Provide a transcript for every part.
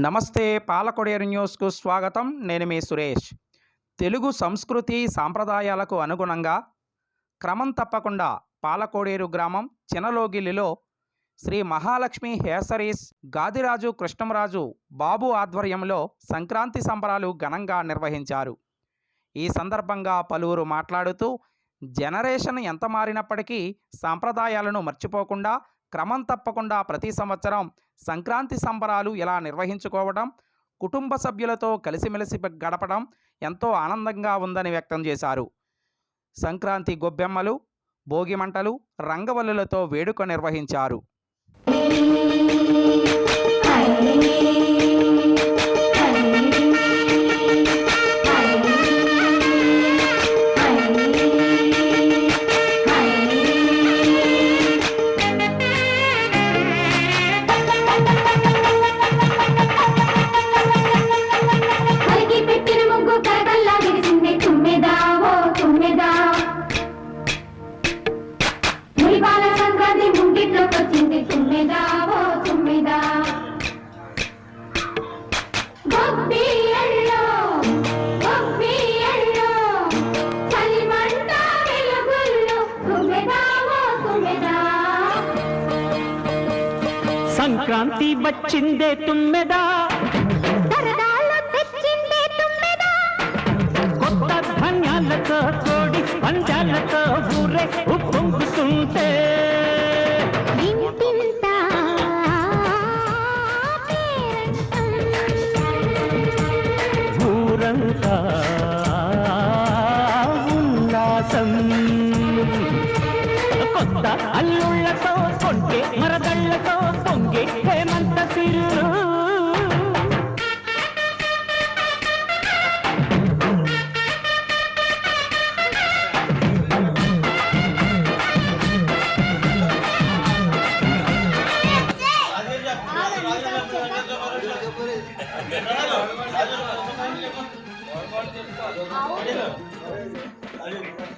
నమస్తే పాలకొడేరు న్యూస్కు స్వాగతం. నేను మీ సురేష్. తెలుగు సంస్కృతి సాంప్రదాయాలకు అనుగుణంగా క్రమం తప్పకుండా పాలకోడేరు గ్రామం చినలోగిలిలో శ్రీ మహాలక్ష్మి హేసరీస్ గాదిరాజు కృష్ణంరాజు బాబు ఆధ్వర్యంలో సంక్రాంతి సంబరాలు ఘనంగా నిర్వహించారు. ఈ సందర్భంగా పలువురు మాట్లాడుతూ జనరేషన్ ఎంత మారినప్పటికీ సాంప్రదాయాలను మర్చిపోకుండా క్రమం తప్పకుండా ప్రతి సంవత్సరం సంక్రాంతి సంబరాలు ఇలా నిర్వహించుకోవడం కుటుంబ సభ్యులతో కలిసిమెలిసి గడపడం ఎంతో ఆనందంగా ఉందని వ్యక్తం చేశారు. సంక్రాంతి గొబ్బెమ్మలు భోగిమంటలు రంగవల్లులతో వేడుక నిర్వహించారు. సంక్రాంతి వచ్చిందే తుమ్మెదా? కొత్త ధాన్యాలతో కోడి పంచాలతో ఊరే ఉప్పొంగుతుంటే. ఊరంతా ఉల్లాసం. ಕೊತ್ತ ಅಲ್ಲುಳ್ಳತೋ ಕೊಂಟೆ ಮರದಳ್ಳತೋ ಪೊಂಗೆ ಹೇಮಂತ ಸಿರು Thank you.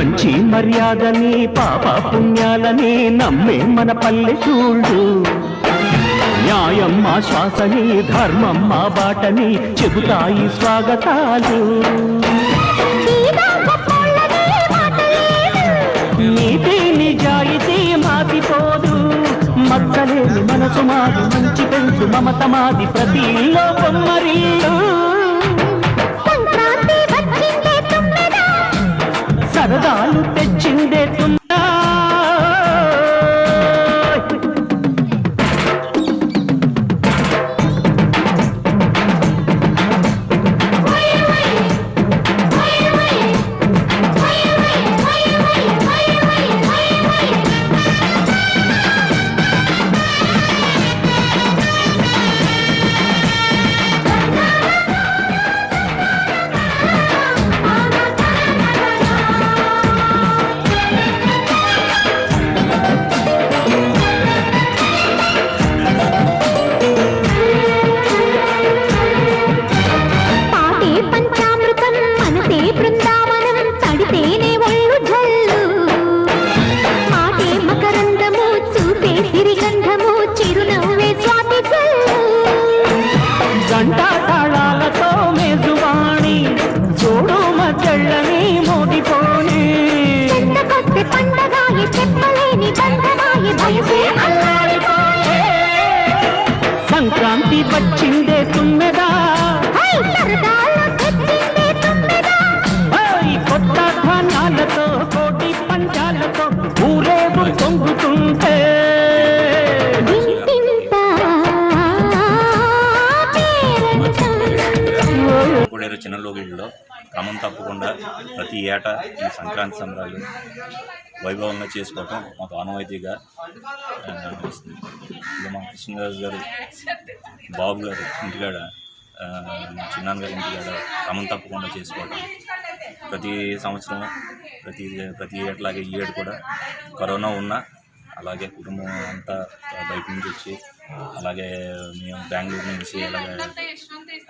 మంచి మర్యాదని పాప పుణ్యాలని నమ్మే మన పల్లె పల్లెటూళ్ళు న్యాయం మా శ్వాసని ధర్మం మా బాటని చెబుతాయి స్వాగతాలు. నీతి నిజాయితీ మాసిపోదు మచ్చలేని మనసు మాది మంచి పెంచు మమత మాది ప్రతి ఇల్లో బొమ్మరిల్లు సరదాలు తెచ్చిందే వచ్చిందే తుమ్మెదా ఏటా ఈ సంక్రాంతి సంబరాలు వైభవంగా చేసుకోవటం మాకు ఆనవాయితీగా అనిపిస్తుంది ఇది మా కృష్ణరాజు గారు బాబు గారు ఇంటికాడ మా చిన్నాన్నగారి ఇంటికాడ క్రమం తప్పకుండా చేసుకోవటం. ప్రతి సంవత్సరం ప్రతి ప్రతి ఏట్లాగే ఈ ఏడు కూడా కరోనా ఉన్నా అలాగే కుటుంబం అంతా బయట నుంచి వచ్చి అలాగే మేము బెంగళూరు నుంచి అలాగే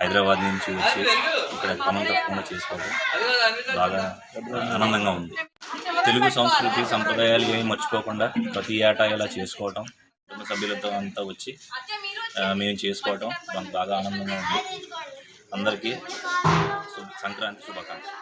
హైదరాబాద్ నుంచి వచ్చి ఇక్కడ క్రమం తప్పకుండా చేసుకోవడం బాగా ఆనందంగా ఉంది. తెలుగు సంస్కృతి సంప్రదాయాలు ఏమి మర్చిపోకుండా ప్రతి ఏటా ఇలా చేసుకోవటం కుటుంబ సభ్యులతో అంతా వచ్చి మేము చేసుకోవటం మాకు బాగా ఆనందంగా ఉంది. అందరికీ సంక్రాంతి శుభాకాంక్షలు.